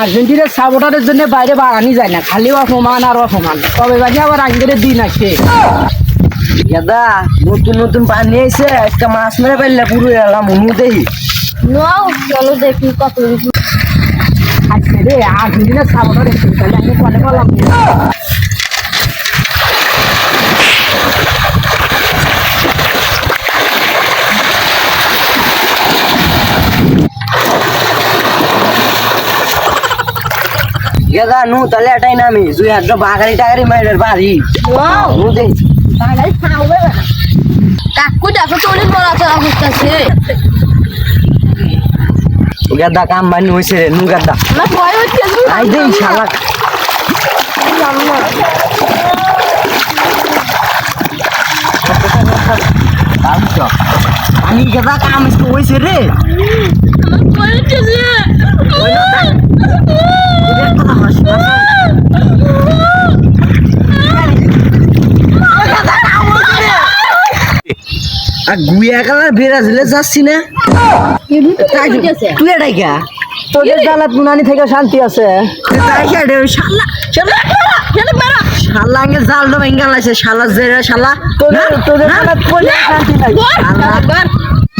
আর্জেন্টিনার সাপোর্টারের জন্য বাইরে বাড়ানি যায় না খালি অপমান আর অপমান। তবে বাকি আবার আঙ্গের দিন আসে। দাদা নতুন নতুন পানি এসে একটা মাছ মেরে ফেললে পুরো এলাম হুমু দেখি নাও চলো দেখি কত আচ্ছা রে আর্জেন্টিনার সাপোর্টার এসে তাহলে আমি কলে বললাম। দাদা নু তাহলে এটাই নামি। দুই হাত বাগারি টাগারি মাইরের বাড়ি। নু খাওয়াবে কাকু দেখো তো অনেক বড় চড়া করতেছে গাদা কাম বানি হয়েছে রে নু গাদা। আই দেই শালা। আমি গাদা কাম হয়েছে রে। আর গুয়া কালার বেরাজলে যাচ্ছি না। তুই এটাই কা তোদের গুনানি থেকে শান্তি আছে। শালা জেরা শালা। তোদের শান্তি নাই।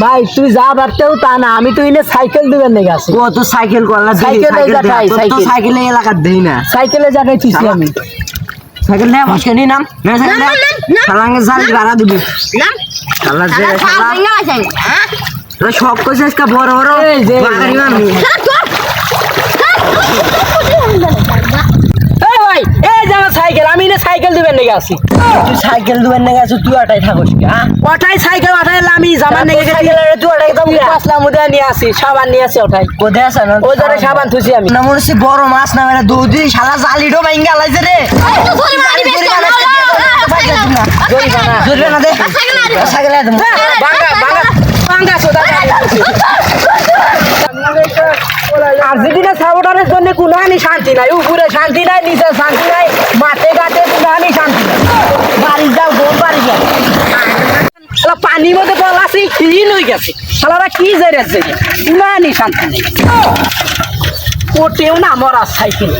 ভাই তুই যা পারতেও তা না আমি তো ইনে সাইকেল দিবেন আছি কত সাইকেল করলা সাইকেলে যাটাই, সাইকেল। সাইকেলে এলাকার দেই না। সাইকেলে জাগাইছিস আমি। সাইকেল নেই নাম। না সাইকেল নাম, নাম, নাম। জাল ভাড়া দিবি। শালা জেরা শালা তোরা সব কইছে আজকে বড় বড় এই যে- বাগারি এই ভাই এই যে সাইকেল আমি ইনে সাইকেল দিবেন নাকি আছি তুই সাইকেল দুবেন না গেছো তুই ওটাই থাকস হ্যাঁ? ওটাই সাইকেল ওটাই আমি জামান নাকি সাইকেল তুই ওটাই তো নিয়ে আসি সাবান নিয়ে আসি ওটাই। কোথায় আছে না? ওই ধরে সাবান থুছি আমি। না মনে হচ্ছে বড় মাছ না মানে দুদি শালা জালিডো ভাঙ্গা লাইছে রে। জুড়বে না দে। সাইকেল একদম বাঙ্গা বাঙ্গা বাঙ্গা সোদা আর্জেন্টিনা সাপোর্টারের জন্য শান্তি নাই উপরে শান্তি নাই নিচে শান্তি নাই মাঠে ঘাটে কোনো আনি শান্তি নাই। বাড়ি যাও বোন বাড়ি যাও। পানির মধ্যে বল আছে ক্লিন হয়ে গেছে? শালারা কি জেরেছে কোনো আনি শান্তি নেই। ওটেও না মরা সাইকেল।